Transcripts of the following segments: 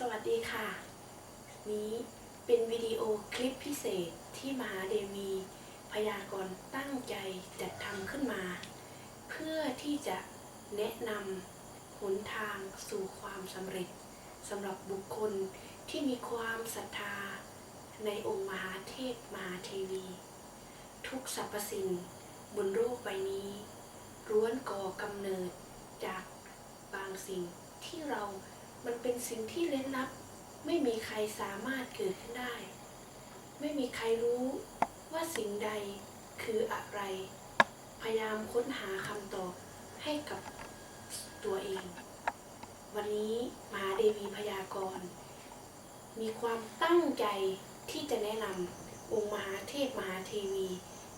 สวัสดีค่ะ นี้เป็นวิดีโอคลิปพิเศษที่มหาเดวีพยากรณ์ตั้งใจจัดทำขึ้นมา เพื่อที่จะแนะนำหนทางสู่ความสำเร็จสำหรับบุคคลที่มีความศรัทธา ในองค์มหาเทพมหาเทวี ทุกสรรพสิ่งบนโลกใบนี้ล้วนก่อกำเนิดจากบางสิ่งที่เรา มันเป็นสิ่งที่เล้นลับ ไม่มีใครสามารถเกิดขึ้นได้ ไม่มีใครรู้ว่าสิ่งใดคืออะไร พยายามค้นหาคำตอบให้กับตัวเอง วันนี้มหาเดวีพยากรณ์มีความตั้งใจที่จะแนะนำองค์มหาเทพมหาเทวี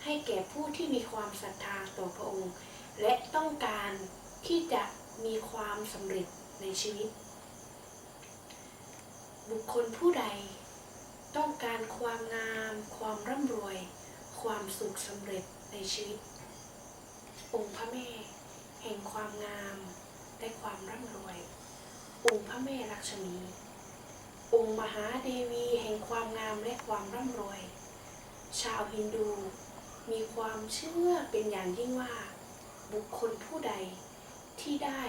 ให้แก่ผู้ที่มีความศรัทธาต่อพระองค์ และต้องการที่จะมีความสำเร็จในชีวิต บุคคลผู้ใด ต้องการความงาม ความร่ำรวย ความสุขสำเร็จในชีวิต องค์พระแม่ แห่งความงามและความร่ำรวย องค์พระแม่ลักษมี องค์มหาเดวีแห่งความงามและความร่ำรวย ชาวฮินดู มีความเชื่อเป็นอย่างยิ่งว่า บุคคลผู้ใดที่ได้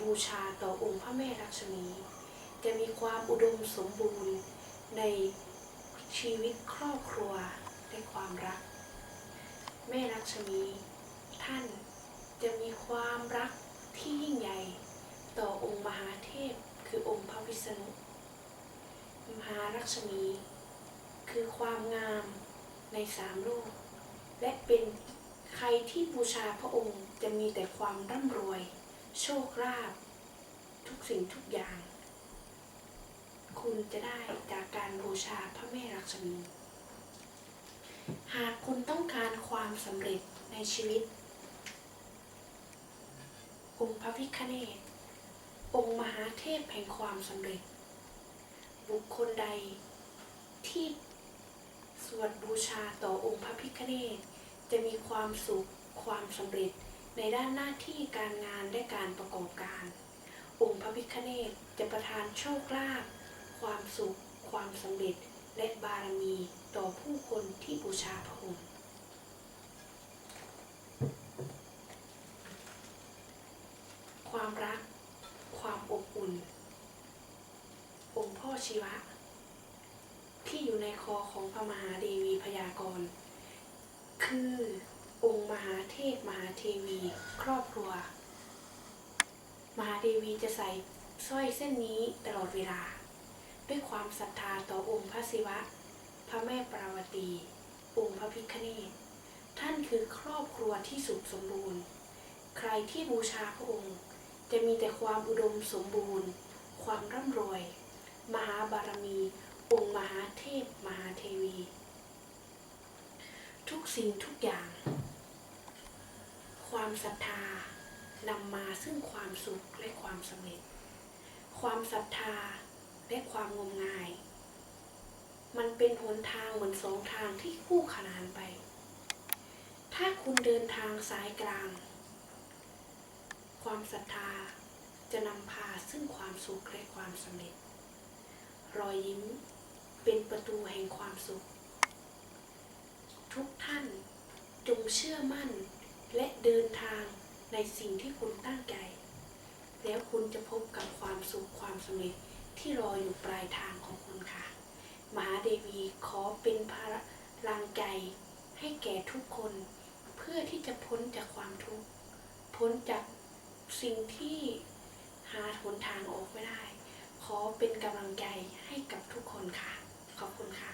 บูชาต่อองค์พระแม่ลักษมี จะมีความอุดมสมบูรณ์ในชีวิตครอบครัวและความรัก แม่ลักษมีท่านจะมีความรักที่ยิ่งใหญ่ต่อองค์มหาเทพคือองค์พระวิษณุมหาลักษมี คือความงามในสามโลกและเป็นใครที่บูชาพระองค์จะมีแต่ความร่ำรวย โชคลาภทุกสิ่งทุกอย่าง คุณจะได้จากการบูชาพระแม่ลักษมี หากคุณต้องการความสำเร็จในชีวิต องค์พระพิฆเนศองค์มหาเทพแห่งความสำเร็จ บุคคลใดที่สวดบูชาต่อองค์พระพิฆเนศจะมีความสุขความสำเร็จในด้านหน้าที่การงานและการประกอบการ องค์พระพิฆเนศจะประทานโชคลาภ ความสุข ความสำเร็จ และบารมีต่อผู้คนที่บูชาพระองค์ความรัก ความอบอุ่น องค์พ่อชีวะ ที่อยู่ในคอของพระมหาเดวีพยากรณ์คือองค์มหาเทพมหาเทวี ครอบครัว มหาเทวีจะใส่สร้อยเส้นนี้ตลอดเวลา ด้วยความศรัทธาต่อองค์พระศิวะ พระแม่ปราวตี องค์พระพิฆเนศท่านคือครอบครัวที่สุขสมบูรณ์ ใครที่บูชาพระองค์ จะมีแต่ความอุดมสมบูรณ์ ความร่ำรวย มหาบารมี องค์มหาเทพมหาเทวี ทุกสิ่งทุกอย่าง ความศรัทธานำมาซึ่งความสุขและความสำเร็จ ความศรัทธา และความงมงาย มันเป็นหนทางเหมือนสองทางที่คู่ขนานไป ถ้าคุณเดินทางสายกลาง ความศรัทธาจะนำพาซึ่งความสุขและความสำเร็จ รอยยิ้มเป็นประตูแห่งความสุข ทุกท่านจงเชื่อมั่นและเดินทางในสิ่งที่คุณตั้งใจ แล้วคุณจะพบกับความสุขความสำเร็จ ที่รออยู่ปลายทางของคุณค่ะ มหาเดวีขอเป็นพลังใจให้แก่ทุกคน เพื่อที่จะพ้นจากความทุกข์พ้นจากสิ่งที่หาหนทางออกไม่ได้ ขอเป็นกำลังใจให้กับทุกคนค่ะ ขอบคุณค่ะ